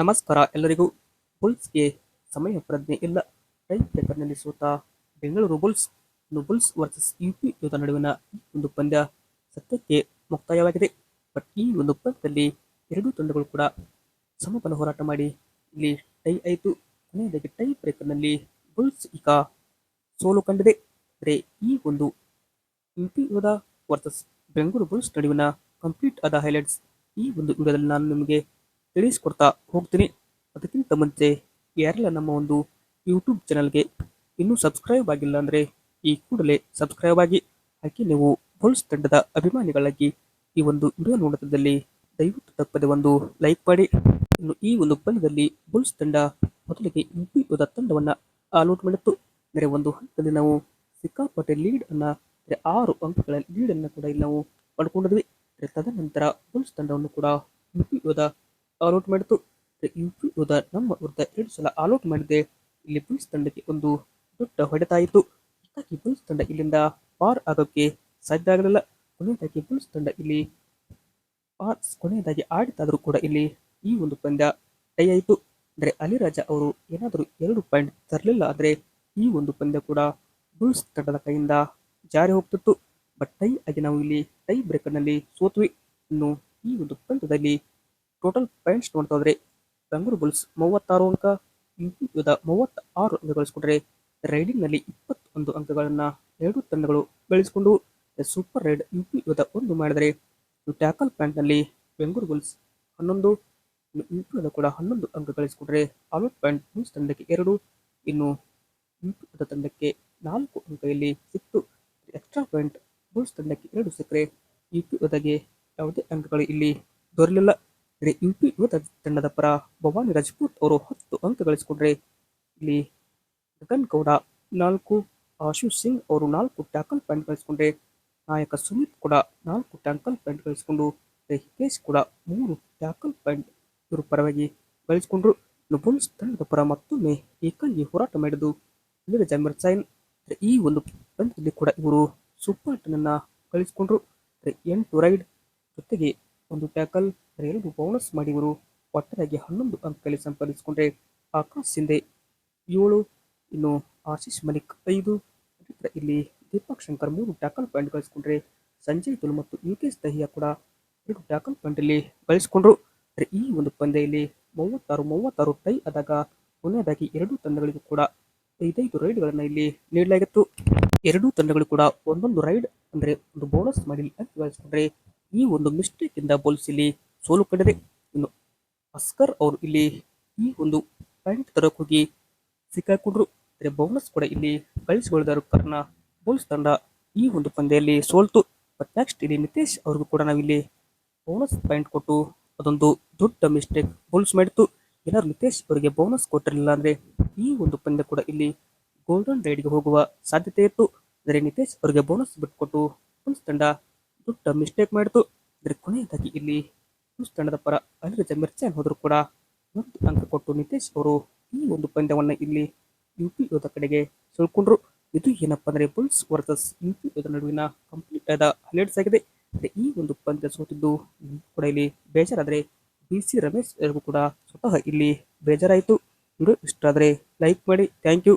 ನಮಸ್ಕಾರ ಎಲ್ಲರಿಗೂ. ಬುಲ್ಸ್ಗೆ ಸಮಯ ಪ್ರಜ್ಞೆ ಇಲ್ಲ. ಟೈಮ್ ಬ್ರೇಕರ್ನಲ್ಲಿ ಸೋತ Bengaluru Bulls Bulls versus UP Yoddha ನಡುವಿನ ಒಂದು ಪಂದ್ಯ ಸತ್ಯಕ್ಕೆ ಮುಕ್ತಾಯವಾಗಿದೆ. ಬಟ್ ಈ ಒಂದು ಪಂದ್ಯದಲ್ಲಿ ಎರಡೂ ತಂಡಗಳು ಕೂಡ ಸಮಬಲ ಹೋರಾಟ ಮಾಡಿ ಇಲ್ಲಿ ಟೈ ಆಯಿತು. ಕೊನೆಯದಾಗಿ ಟೈ ಬ್ರೇಕರ್ನಲ್ಲಿ ಬುಲ್ಸ್ ಈಗ ಸೋಲು ಕಂಡಿದೆ. ಆದರೆ ಈ ಒಂದು UP Yoddha versus Bengaluru Bulls ನಡುವಿನ ಕಂಪ್ಲೀಟ್ ಆದ ಹೈಲೈಟ್ಸ್ ಈ ಒಂದು ವಿಡಿಯೋದಲ್ಲಿ ನಾನು ನಿಮಗೆ ತಿಳಿಸ್ಕೊಡ್ತಾ ಹೋಗ್ತೀನಿ. ಅದಕ್ಕಿಂತ ಮುಂಚೆ ಯಾರೆಲ್ಲ ನಮ್ಮ ಒಂದು ಯೂಟ್ಯೂಬ್ ಚಾನಲ್ಗೆ ಇನ್ನೂ ಸಬ್ಸ್ಕ್ರೈಬ್ ಆಗಿಲ್ಲ ಅಂದರೆ ಈ ಕೂಡಲೇ ಸಬ್ಸ್ಕ್ರೈಬ್ ಆಗಿ, ಹಾಗೆ ನೀವು ಬುಲ್ಸ್ ತಂಡದ ಅಭಿಮಾನಿಗಳಾಗಿ ಈ ಒಂದು ವಿಡಿಯೋ ನೋಡುತ್ತದಲ್ಲಿ ದಯವಿಟ್ಟು ತಪ್ಪದೆ ಒಂದು ಲೈಕ್ ಮಾಡಿ. ಇನ್ನು ಈ ಒಂದು ಪಂದ್ಯದಲ್ಲಿ ಬುಲ್ಸ್ ತಂಡ ಮೊದಲಿಗೆ ಯುಪಿ ಯೋಧ ತಂಡವನ್ನು ಆಲ್ಔಟ್ ಮಾಡಿತ್ತು. ಅಂದರೆ ಒಂದು ಹಂತದಲ್ಲಿ ನಾವು ಸಿಕ್ಕಾಪಟ್ಟೆ ಲೀಡ್ ಅನ್ನ, ಅಂದರೆ ಆರು ಅಂಕಗಳ ಲೀಡ್ ಅನ್ನ ಕೂಡ ಇಲ್ಲಿ ನಾವು ಪಡ್ಕೊಂಡಿದ್ವಿ ತದನಂತರ ಬುಲ್ಸ್ ತಂಡವನ್ನು ಕೂಡ ಯುಪಿ ಆಲ್ಔಟ್ ಮಾಡಿತು ಯುಪಿ ಯೋಧ ನಮ್ಮ ವಿರುದ್ಧ ಎರಡು ಸಲ ಆಲ್ಔಟ್ ಮಾಡಿದೆ ಇಲ್ಲಿ ಬುಲ್ಸ್ ತಂಡಕ್ಕೆ ಒಂದು ದೊಡ್ಡ ಹೊಡೆತ ಆಯಿತು ಹೀಗಾಗಿ ಬುಲ್ಸ್ ತಂಡ ಇಲ್ಲಿಂದ ಪಾರ್ ಆಗೋಕ್ಕೆ ಸಾಧ್ಯ ಆಗಲಿಲ್ಲ. ಕೊನೆಯದಾಗಿ ಬುಲ್ಸ್ ತಂಡ ಇಲ್ಲಿ ಪಾರ್ ಕೊನೆಯದಾಗಿ ಆಡಿತಾದರೂ ಕೂಡ ಇಲ್ಲಿ ಈ ಒಂದು ಪಂದ್ಯ ಟೈ ಆಯಿತು. ಅಂದರೆ ಅಲಿರಾಜ ಅವರು ಏನಾದರೂ ಎರಡು ಪಾಯಿಂಟ್ ತರಲಿಲ್ಲ ಆದರೆ ಈ ಒಂದು ಪಂದ್ಯ ಕೂಡ ಬುಲ್ಸ್ ತಂಡದ ಕೈಯಿಂದ ಜಾರಿ ಹೋಗ್ತಿತ್ತು. ಬಟ್ ಟೈ ಆಗಿ ನಾವು ಇಲ್ಲಿ ಟೈ ಬ್ರೇಕರ್ನಲ್ಲಿ ಸೋತ್ವಿ. ಇನ್ನು ಈ ಒಂದು ಪಂದ್ಯದಲ್ಲಿ ಟೋಟಲ್ ಪಾಯಿಂಟ್ಸ್ ನೋಡ್ತಾ ಹೋದ್ರೆ ಬೆಂಗಳೂರು ಬುಲ್ಸ್ ಮೂವತ್ತಾರು ಅಂಕ ಯುಪಿ ಯೋಧ ಮೂವತ್ತ ಆರು ಅಂಕ ಗಳಿಸಿಕೊಂಡ್ರೆ ರೈಡಿಂಗ್ನಲ್ಲಿ ಇಪ್ಪತ್ತೊಂದು ಅಂಕಗಳನ್ನು ಎರಡು ತಂಡಗಳು ಗಳಿಸಿಕೊಂಡು ಸೂಪರ್ ರೈಡ್ ಯುಪಿ ಯುದ್ಧ ಒಂದು ಮಾಡಿದರೆ ಟ್ಯಾಕಲ್ ಪ್ಯಾಂಟ್ನಲ್ಲಿ ಬೆಂಗಳೂರು ಬುಲ್ಸ್ ಹನ್ನೊಂದು ಇನ್ನು ಯುಪಿ ಯೋಧ ಕೂಡ ಹನ್ನೊಂದು ಅಂಕ ಗಳಿಸಿಕೊಂಡ್ರೆ ಆಲ್ಔಟ್ ಪಾಯಿಂಟ್ ಬುಲ್ಸ್ ತಂಡಕ್ಕೆ ಎರಡು, ಇನ್ನು ಯುಪಿ ಯುದ್ಧ ತಂಡಕ್ಕೆ ನಾಲ್ಕು ಅಂಕ ಇಲ್ಲಿ ಸಿಕ್ತು ಎಕ್ಸ್ಟ್ರಾ ಪಾಯಿಂಟ್ ಬುಲ್ಸ್ ತಂಡಕ್ಕೆ ಎರಡು ಸಿಕ್ಕರೆ ಯುಪಿ ಯುದ್ಧಗೆ ಯಾವುದೇ ಅಂಕಗಳು ಇಲ್ಲಿ ದೊರೆಯಲಿಲ್ಲ. ಅಂದರೆ ಯುಪಿ ಯುವ ತಂಡದ ಪರ ಭವಾನಿ ರಜಪೂತ್ ಅವರು ಹತ್ತು ಅಂಕ ಗಳಿಸಿಕೊಂಡ್ರೆ ಇಲ್ಲಿ ಗಗನ್ ಗೌಡ ನಾಲ್ಕು ಆಶೀಶ್ ಸಿಂಗ್ ಅವರು ನಾಲ್ಕು ಟ್ಯಾಕಲ್ ಪಾಯಿಂಟ್ ಗಳಿಸಿಕೊಂಡ್ರೆ ನಾಯಕ ಸುಮಿತ್ ಕೂಡ ನಾಲ್ಕು ಟ್ಯಾಕಲ್ ಪಾಯಿಂಟ್ ಗಳಿಸಿಕೊಂಡು ಹಿತೇಶ್ ಕೂಡ ಮೂರು ಟ್ಯಾಕಲ್ ಪಾಯಿಂಟ್ ಇವರು ಪರವಾಗಿ ಗಳಿಸಿಕೊಂಡ್ರು. ಬುಲ್ಸ್ ತಂಡದ ಪರ ಮತ್ತೊಮ್ಮೆ ಏಕಾಂಗಿ ಹೋರಾಟ ಮಾಡಿದ್ದು ಇಲ್ಲಿನ ಜಮೀರ್ ಸೈನ್ ಈ ಒಂದು ಪಂದ್ಯದಲ್ಲಿ ಕೂಡ ಇವರು ಸೂಪರ್ ಟನ್ ಅನ್ನ ಗಳಿಸಿಕೊಂಡ್ರು ಎಂಟು ರೈಡ್ ಜೊತೆಗೆ ಒಂದು ಟ್ಯಾಕಲ್ ಎರಡು ಬೌನಸ್ ಮಾಡಿವರು. ಒಟ್ಟಾರೆಯಾಗಿ ಹನ್ನೊಂದು ಅಂಕಗಳಲ್ಲಿ ಸಂಪಾದಿಸಿಕೊಂಡ್ರೆ ಆಕಾಶ್ ಸಿಂಧೆ ಏಳು, ಇನ್ನು ಆಶೀಶ್ ಮಲಿಕ್ ಐದು. ಇಲ್ಲಿ ದೀಪಕ್ ಶಂಕರ್ ಮೂರು ಟ್ಯಾಕಲ್ ಪಾಯಿಂಟ್ ಗಳಿಸಿಕೊಂಡ್ರೆ ಸಂಜಯ್ ತುಲ್ ಮತ್ತು ಯುಕೇಶ್ ದಹಿಯಾ ಕೂಡ ಎರಡು ಟ್ಯಾಕಲ್ ಪಾಯಿಂಟ್ ಅಲ್ಲಿ ಗಳಿಸಿಕೊಂಡ್ರು. ಈ ಒಂದು ಪಂದ್ಯದಲ್ಲಿ ಮೂವತ್ತಾರು ಮೂವತ್ತಾರು ಟೈ ಆದಾಗ ಕೊನೆಯದಾಗಿ ಎರಡೂ ತಂಡಗಳಿಗೂ ಕೂಡ ಐದೈದು ರೈಡ್ಗಳನ್ನು ಇಲ್ಲಿ ನೀಡಲಾಗಿತ್ತು. ಎರಡೂ ತಂಡಗಳು ಕೂಡ ಒಂದೊಂದು ರೈಡ್ ಅಂದ್ರೆ ಒಂದು ಬೋನಸ್ ಮಾಡಿ ಗಳಿಸಿಕೊಂಡ್ರೆ ಈ ಒಂದು ಮಿಸ್ಟೇಕ್ ಇಂದ ಬೋಲ್ಸಿಲಿ ಸೋಲು ಕಂಡಿದೆ ಇನ್ನು ಅಸ್ಕರ್ ಅವರು ಇಲ್ಲಿ ಈ ಒಂದು ಪಾಯಿಂಟ್ ತರಕ್ಕೆ ಹೋಗಿ ಸಿಕ್ಕಾಕೊಂಡ್ರು. ಆದರೆ ಬೋನಸ್ ಕೂಡ ಇಲ್ಲಿ ಗಳಿಸಿಕೊಳ್ಳದ ಕಾರಣ ಬೌಲ್ಸ್ ತಂಡ ಈ ಒಂದು ಪಂದ್ಯದಲ್ಲಿ ಸೋಲ್ತು. ಬಟ್ ನೆಕ್ಸ್ಟ್ ಇಲ್ಲಿ ನಿತೇಶ್ ಅವ್ರಿಗೂ ಕೂಡ ನಾವಿಲ್ಲಿ ಬೋನಸ್ ಪಾಯಿಂಟ್ ಕೊಟ್ಟು ಅದೊಂದು ದೊಡ್ಡ ಮಿಸ್ಟೇಕ್ ಬೌಲ್ಸ್ ಮಾಡಿತ್ತು. ಏನಾದ್ರು ನಿತೇಶ್ ಅವರಿಗೆ ಬೋನಸ್ ಕೊಟ್ಟಿರಲಿಲ್ಲ ಅಂದ್ರೆ ಈ ಒಂದು ಪಂದ್ಯ ಕೂಡ ಇಲ್ಲಿ ಗೋಲ್ಡನ್ ರೈಡ್ಗೆ ಹೋಗುವ ಸಾಧ್ಯತೆ ಇತ್ತು. ಆದರೆ ನಿತೇಶ್ ಅವರಿಗೆ ಬೋನಸ್ ಬಿಟ್ಕೊಟ್ಟು ಬೌಲ್ಸ್ ತಂಡ ದೊಡ್ಡ ಮಿಸ್ಟೇಕ್ ಮಾಡಿತು ಆದರೆ ಕೊನೆಯದಾಗಿ ಇಲ್ಲಿ ಬುಲ್ಸ್ ತಂಡದ ಪರ ಅನಿರುದ್ಧ ಮಿರ್ಚಾನ್ ಹೋದ್ರು ಕೂಡ ಒಂದು ಅಂಕ ಕೊಟ್ಟು ನಿತೇಶ್ ಅವರು ಈ ಒಂದು ಪಂದ್ಯವನ್ನು ಇಲ್ಲಿ ಯುಪಿ ಯೋಧ ಕಡೆಗೆ ಸೆಳ್ಕೊಂಡ್ರು ಇದು ಏನಪ್ಪ ಅಂದರೆ ಬುಲ್ಸ್ ವರ್ಸಸ್ ಯುಪಿ ಯೋಧ ನಡುವಿನ ಕಂಪ್ಲೀಟ್ ಆದ ಹೈಲೈಟ್ಸ್ ಆಗಿದೆ ಮತ್ತು ಈ ಒಂದು ಪಂದ್ಯ ಸೋತಿದ್ದು ಕೂಡ ಇಲ್ಲಿ ಬೇಜಾರಾದ್ರೆ ಬಿ ಸಿ ರಮೇಶ್ ಕೂಡ ಸ್ವತಃ ಇಲ್ಲಿ ಬೇಜಾರಾಯಿತು. ವಿಡಿಯೋ ಇಷ್ಟ ಆದರೆ ಲೈಕ್ ಮಾಡಿ. Thank you.